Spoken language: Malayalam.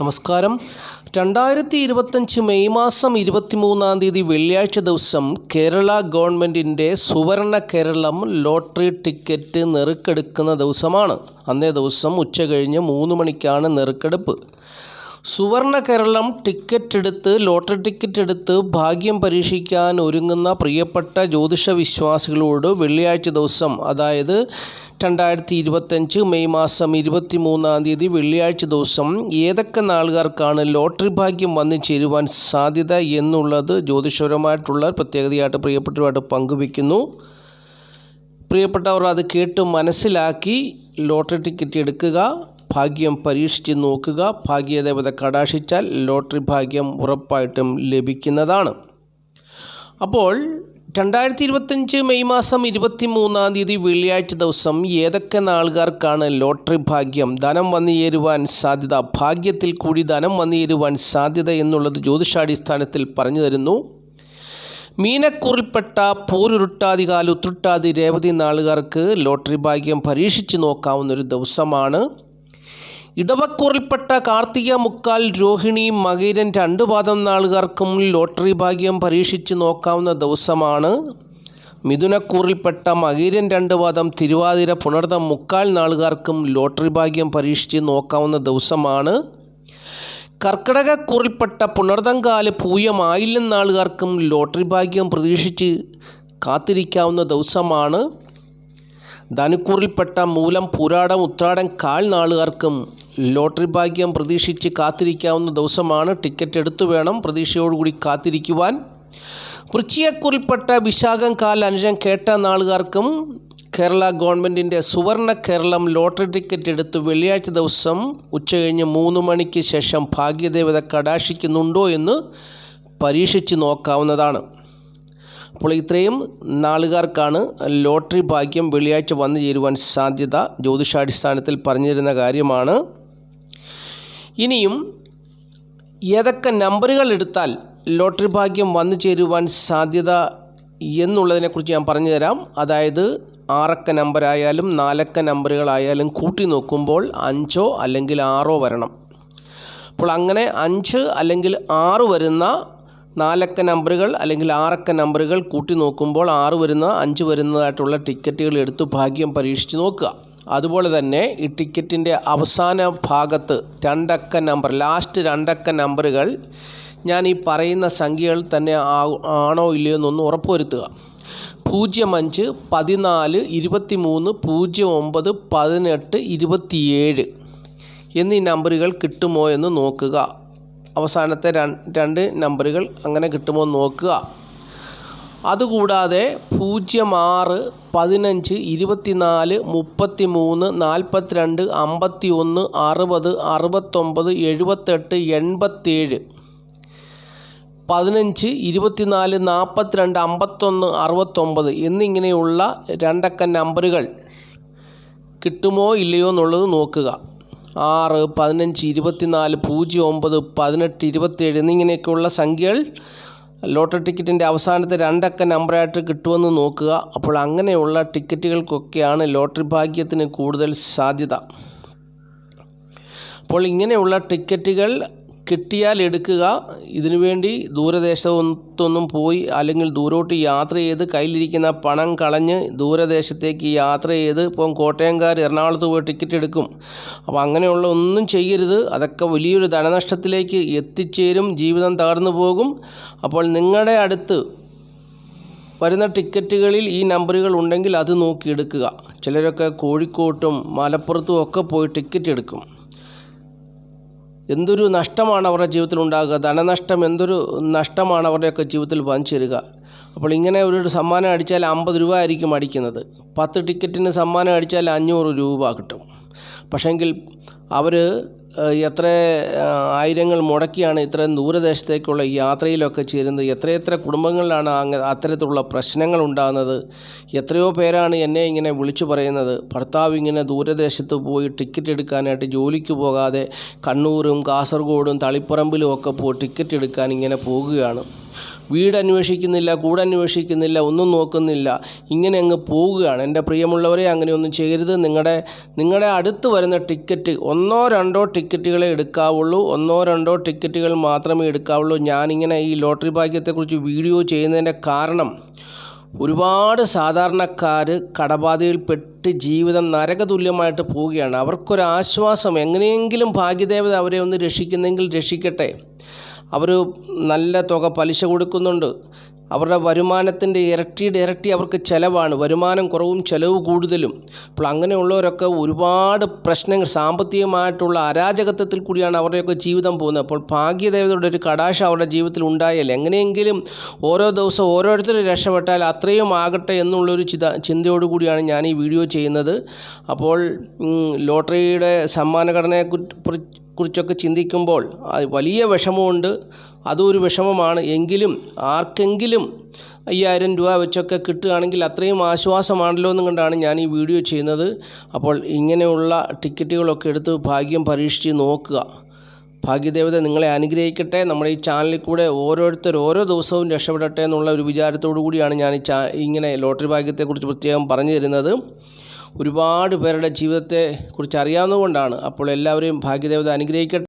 നമസ്കാരം. രണ്ടായിരത്തി ഇരുപത്തഞ്ച് മെയ് മാസം ഇരുപത്തിമൂന്നാം തീയതി വെള്ളിയാഴ്ച ദിവസം കേരള ഗവൺമെന്റിന്റെ സുവർണ കേരളം ലോട്ടറി ടിക്കറ്റ് നെറുക്കെടുക്കുന്ന ദിവസമാണ്. അന്നേ ദിവസം ഉച്ച കഴിഞ്ഞ് മൂന്ന് മണിക്കാണ് നെറുക്കെടുപ്പ്. സുവർണ കേരളം ടിക്കറ്റ് എടുത്ത് ലോട്ടറി ടിക്കറ്റ് എടുത്ത് ഭാഗ്യം പരീക്ഷിക്കാൻ ഒരുങ്ങുന്ന പ്രിയപ്പെട്ട ജ്യോതിഷ വിശ്വാസികളോട് വെള്ളിയാഴ്ച ദിവസം അതായത് രണ്ടായിരത്തി ഇരുപത്തഞ്ച് മെയ് മാസം ഇരുപത്തി മൂന്നാം തീയതി വെള്ളിയാഴ്ച ദിവസം ഏതൊക്കെ നാളുകാർക്കാണ് ലോട്ടറി ഭാഗ്യം വന്നു ചേരുവാൻ സാധ്യത എന്നുള്ളത് ജ്യോതിഷപരമായിട്ടുള്ള പ്രത്യേകതയായിട്ട് പ്രിയപ്പെട്ടവരുമായിട്ട് പങ്കുവയ്ക്കുന്നു. പ്രിയപ്പെട്ടവർ അത് കേട്ട് മനസ്സിലാക്കി ലോട്ടറി ടിക്കറ്റ് എടുക്കുക. ഭാഗ്യം പരീക്ഷിച്ച് നോക്കുക. ഭാഗ്യദേവത കടാക്ഷിച്ചാൽ ലോട്ടറി ഭാഗ്യം ഉറപ്പായിട്ടും ലഭിക്കുന്നതാണ്. അപ്പോൾ രണ്ടായിരത്തി ഇരുപത്തഞ്ച് മെയ് മാസം ഇരുപത്തി മൂന്നാം തീയതി വെള്ളിയാഴ്ച ദിവസം ഏതൊക്കെ നാളുകാർക്കാണ് ലോട്ടറി ഭാഗ്യം ധനം വന്നു ചേരുവാൻ സാധ്യത? ഭാഗ്യത്തിൽ കൂടി ധനം വന്നു ചേരുവാൻ സാധ്യത എന്നുള്ളത് ജ്യോതിഷാടിസ്ഥാനത്തിൽ പറഞ്ഞു തരുന്നു. മീനക്കൂറിൽപ്പെട്ട പോരുരുട്ടാതി കാലുത്തുട്ടാതി രേവതി നാളുകാർക്ക് ലോട്ടറി ഭാഗ്യം പരീക്ഷിച്ച് നോക്കാവുന്നൊരു ദിവസമാണ്. ഇടവക്കൂറിൽപ്പെട്ട കാർത്തിക മുക്കാൽ രോഹിണി മകീരൻ രണ്ട് പാദം നാളുകാർക്കും ലോട്ടറി ഭാഗ്യം പരീക്ഷിച്ച് നോക്കാവുന്ന ദിവസമാണ്. മിഥുനക്കൂറിൽപ്പെട്ട മകീരൻ രണ്ട് പാദം തിരുവാതിര പുണർതം മുക്കാൽ നാളുകാർക്കും ലോട്ടറി ഭാഗ്യം പരീക്ഷിച്ച് നോക്കാവുന്ന ദിവസമാണ്. കർക്കിടകക്കൂറിൽപ്പെട്ട പുണർതങ്കാൽ പൂയം ആയില്യം ലോട്ടറി ഭാഗ്യം പ്രതീക്ഷിച്ച് കാത്തിരിക്കാവുന്ന ദിവസമാണ്. ധനുക്കൂറിൽപ്പെട്ട മൂലം പൂരാടം ഉത്രാടം കാൽ നാളുകാർക്കും ലോട്ടറി ഭാഗ്യം പ്രതീക്ഷിച്ച് കാത്തിരിക്കാവുന്ന ദിവസമാണ് ടിക്കറ്റ് എടുത്തു വേണം പ്രതീക്ഷയോടുകൂടി കാത്തിരിക്കുവാൻ. വൃശ്ചികക്കുറിൽപ്പെട്ട വിശാഖം കാൽ അനുജം കേട്ട നാളുകാർക്കും കേരള ഗവൺമെന്റിന്റെ സുവർണ കേരളം ലോട്ടറി ടിക്കറ്റ് എടുത്ത് വെള്ളിയാഴ്ച ദിവസം ഉച്ചകഴിഞ്ഞ് മൂന്ന് മണിക്ക് ശേഷം ഭാഗ്യദേവത കടാക്ഷിക്കുന്നുണ്ടോ എന്ന് പരീക്ഷിച്ച് നോക്കാവുന്നതാണ്. അപ്പോൾ ഇത്രയും നാളുകാർക്കാണ് ലോട്ടറി ഭാഗ്യം വെള്ളിയാഴ്ച വന്നു ചേരുവാൻ സാധ്യത. ജ്യോതിഷാടിസ്ഥാനത്തിൽ പറഞ്ഞിരുന്ന കാര്യമാണ്. ഇനിയും ഏതൊക്കെ നമ്പറുകൾ എടുത്താൽ ലോട്ടറി ഭാഗ്യം വന്നു ചേരുവാൻ സാധ്യത എന്നുള്ളതിനെക്കുറിച്ച് ഞാൻ പറഞ്ഞു തരാം. അതായത് ആറക്ക നമ്പറായാലും നാലക്ക നമ്പറുകളായാലും കൂട്ടി നോക്കുമ്പോൾ അഞ്ചോ അല്ലെങ്കിൽ ആറോ വരണം. അപ്പോൾ അങ്ങനെ അഞ്ച് അല്ലെങ്കിൽ ആറ് വരുന്ന നാലക്ക നമ്പറുകൾ അല്ലെങ്കിൽ ആറക്ക നമ്പറുകൾ കൂട്ടി നോക്കുമ്പോൾ ആറ് വരുന്ന അഞ്ച് വരുന്നതായിട്ടുള്ള ടിക്കറ്റുകൾ എടുത്ത് ഭാഗ്യം പരീക്ഷിച്ച് നോക്കുക. അതുപോലെ തന്നെ ഈ ടിക്കറ്റിന്റെ അവസാന ഭാഗത്ത് രണ്ടക്ക നമ്പർ ലാസ്റ്റ് രണ്ടക്ക നമ്പറുകൾ ഞാൻ ഈ പറയുന്ന സംഖ്യകൾ തന്നെ ആണോ ഇല്ലയോ എന്നൊന്ന് ഉറപ്പുവരുത്തുക. പൂജ്യം അഞ്ച് പതിനാല് ഇരുപത്തി മൂന്ന് പൂജ്യം ഒമ്പത് പതിനെട്ട് ഇരുപത്തിയേഴ് എന്നീ നമ്പറുകൾ കിട്ടുമോ എന്ന് നോക്കുക. അവസാനത്തെ രണ്ട് നമ്പറുകൾ അങ്ങനെ കിട്ടുമോ എന്ന് നോക്കുക. അതുകൂടാതെ പൂജ്യം ആറ് പതിനഞ്ച് ഇരുപത്തിനാല് മുപ്പത്തി മൂന്ന് നാൽപ്പത്തിരണ്ട് അമ്പത്തി ഒന്ന് അറുപത് അറുപത്തൊമ്പത് എഴുപത്തെട്ട് എൺപത്തേഴ് പതിനഞ്ച് ഇരുപത്തിനാല് നാൽപ്പത്തിരണ്ട് അമ്പത്തൊന്ന് അറുപത്തൊമ്പത് എന്നിങ്ങനെയുള്ള രണ്ടക്ക നമ്പറുകൾ കിട്ടുമോ ഇല്ലയോ എന്നുള്ളത് നോക്കുക. ആറ് പതിനഞ്ച് ഇരുപത്തിനാല് പൂജ്യം ഒമ്പത് പതിനെട്ട് ഇരുപത്തേഴ് എന്നിങ്ങനെയൊക്കെയുള്ള സംഖ്യകൾ ലോട്ടറി ടിക്കറ്റിന്റെ അവസാനത്തെ രണ്ടക്ക നമ്പറായിട്ട് കിട്ടുമെന്ന് നോക്കുക. അപ്പോൾ അങ്ങനെയുള്ള ടിക്കറ്റുകൾക്കൊക്കെയാണ് ലോട്ടറി ഭാഗ്യത്തിന് കൂടുതൽ സാധ്യത. അപ്പോൾ ഇങ്ങനെയുള്ള ടിക്കറ്റുകൾ കിട്ടിയാൽ എടുക്കുക. ഇതിനുവേണ്ടി ദൂരദേശത്തൊന്നും പോയി അല്ലെങ്കിൽ ദൂരോട്ട് യാത്ര ചെയ്ത് കയ്യിലിരിക്കുന്ന പണം കളഞ്ഞ് ദൂരദേശത്തേക്ക് യാത്ര ചെയ്ത് ഇപ്പം കോട്ടയംകാർ എറണാകുളത്ത് പോയി ടിക്കറ്റ് എടുക്കും. അപ്പോൾ അങ്ങനെയുള്ള ഒന്നും ചെയ്യരുത്. അതൊക്കെ വലിയൊരു ധനനഷ്ടത്തിലേക്ക് എത്തിച്ചേരും. ജീവിതം തകർന്നു പോകും. അപ്പോൾ നിങ്ങളുടെ അടുത്ത് വരുന്ന ടിക്കറ്റുകളിൽ ഈ നമ്പറുകൾ ഉണ്ടെങ്കിൽ അത് നോക്കി എടുക്കുക. ചിലരൊക്കെ കോഴിക്കോട്ടും മലപ്പുറത്തും ഒക്കെ പോയി ടിക്കറ്റ് എടുക്കും. എന്തൊരു നഷ്ടമാണ് അവരുടെ ജീവിതത്തിൽ ഉണ്ടാകുക? ധനനഷ്ടം എന്തൊരു നഷ്ടമാണ് അവരുടെയൊക്കെ ജീവിതത്തിൽ വന്നു ചേരുക അപ്പോൾ ഇങ്ങനെ ഒരു സമ്മാനം അടിച്ചാൽ അമ്പത് രൂപ ആയിരിക്കും അടിക്കുന്നത്. പത്ത് ടിക്കറ്റിന് സമ്മാനം അടിച്ചാൽ അഞ്ഞൂറ് രൂപ കിട്ടും. പക്ഷേങ്കിൽ അവർ എത്ര ആയിരങ്ങൾ മുടക്കിയാണ് ഇത്രയും ദൂരദേശത്തേക്കുള്ള യാത്രയിലൊക്കെ ചേരുന്നത്. എത്രയെത്ര കുടുംബങ്ങളിലാണ് അങ്ങ അത്തരത്തിലുള്ള പ്രശ്നങ്ങൾ ഉണ്ടാകുന്നത്. എത്രയോ പേരാണ് എന്നെ ഇങ്ങനെ വിളിച്ചു പറയുന്നത്. ഭർത്താവ് ഇങ്ങനെ ദൂരദേശത്ത് പോയി ടിക്കറ്റ് എടുക്കാനായിട്ട് ജോലിക്ക് പോകാതെ കണ്ണൂരും കാസർഗോഡും തളിപ്പറമ്പിലും ഒക്കെ പോയി ടിക്കറ്റ് എടുക്കാൻ ഇങ്ങനെ പോകുകയാണ്. വീട് അന്വേഷിക്കുന്നില്ല കൂടെ അന്വേഷിക്കുന്നില്ല ഒന്നും നോക്കുന്നില്ല. ഇങ്ങനെ അങ്ങ് പോവുകയാണ്. എന്റെ പ്രിയമുള്ളവരെ അങ്ങനെയൊന്നും ചെയ്യരുത്. നിങ്ങളുടെ നിങ്ങളുടെ അടുത്ത് വരുന്ന ടിക്കറ്റ് ഒന്നോ രണ്ടോ ടിക്കറ്റുകളെ എടുക്കാവുള്ളൂ. ഒന്നോ രണ്ടോ ടിക്കറ്റുകൾ മാത്രമേ എടുക്കാവുള്ളൂ. ഞാനിങ്ങനെ ഈ ലോട്ടറി ഭാഗ്യത്തെക്കുറിച്ച് വീഡിയോ ചെയ്യുന്നതിന്റെ കാരണം ഒരുപാട് സാധാരണക്കാർ കടബാധയിൽപ്പെട്ട് ജീവിതം നരകതുല്യമായിട്ട് പോവുകയാണ്. അവർക്കൊരാശ്വാസം എങ്ങനെയെങ്കിലും ഭാഗ്യദേവത അവരെ ഒന്ന് രക്ഷിക്കുന്നെങ്കിൽ രക്ഷിക്കട്ടെ. അവർ നല്ല തുക പലിശ കൊടുക്കുന്നുണ്ട്. അവരുടെ വരുമാനത്തിന്റെ ഇരട്ടിയുടെ ഇരട്ടി അവർക്ക് ചിലവാണ്. വരുമാനം കുറവും ചിലവ് കൂടുതലും. അപ്പോൾ അങ്ങനെയുള്ളവരൊക്കെ ഒരുപാട് പ്രശ്നങ്ങൾ സാമ്പത്തികമായിട്ടുള്ള അരാജകത്വത്തിൽ കൂടിയാണ് അവരുടെയൊക്കെ ജീവിതം പോകുന്നത്. അപ്പോൾ ഭാഗ്യദേവതയുടെ ഒരു കടാശം അവരുടെ ജീവിതത്തിൽ ഉണ്ടായാൽ എങ്ങനെയെങ്കിലും ഓരോ ദിവസം ഓരോരുത്തർ രക്ഷപ്പെട്ടാൽ അത്രയും ആകട്ടെ എന്നുള്ളൊരു ചിത ചിന്തയോടു കൂടിയാണ് ഞാൻ ഈ വീഡിയോ ചെയ്യുന്നത്. അപ്പോൾ ലോട്ടറിയുടെ സമ്മാനഘടനയെ കുറിച്ചൊക്കെ ചിന്തിക്കുമ്പോൾ വലിയ വിഷമമുണ്ട്. അതും ഒരു വിഷമമാണ്. എങ്കിലും ആർക്കെങ്കിലും അയ്യായിരം രൂപ വെച്ചൊക്കെ കിട്ടുകയാണെങ്കിൽ അത്രയും ആശ്വാസമാണല്ലോ എന്നും കൊണ്ടാണ് ഞാൻ ഈ വീഡിയോ ചെയ്യുന്നത്. അപ്പോൾ ഇങ്ങനെയുള്ള ടിക്കറ്റുകളൊക്കെ എടുത്ത് ഭാഗ്യം പരീക്ഷിച്ച് നോക്കുക. ഭാഗ്യദേവത നിങ്ങളെ അനുഗ്രഹിക്കട്ടെ. നമ്മുടെ ഈ ചാനലിൽ കൂടെ ഓരോരുത്തർ ഓരോ ദിവസവും രക്ഷപ്പെടട്ടെ എന്നുള്ള ഒരു വിചാരത്തോടു കൂടിയാണ് ഞാൻ ഈ ഇങ്ങനെ ലോട്ടറി ഭാഗ്യത്തെക്കുറിച്ച് പ്രത്യേകം പറഞ്ഞു തരുന്നത്. ഒരുപാട് പേരുടെ ജീവിതത്തെ കുറിച്ച് അറിയാവുന്നതുകൊണ്ടാണ് അപ്പോൾ എല്ലാവരെയും ഭാഗ്യദേവത അനുഗ്രഹിക്കട്ടെ.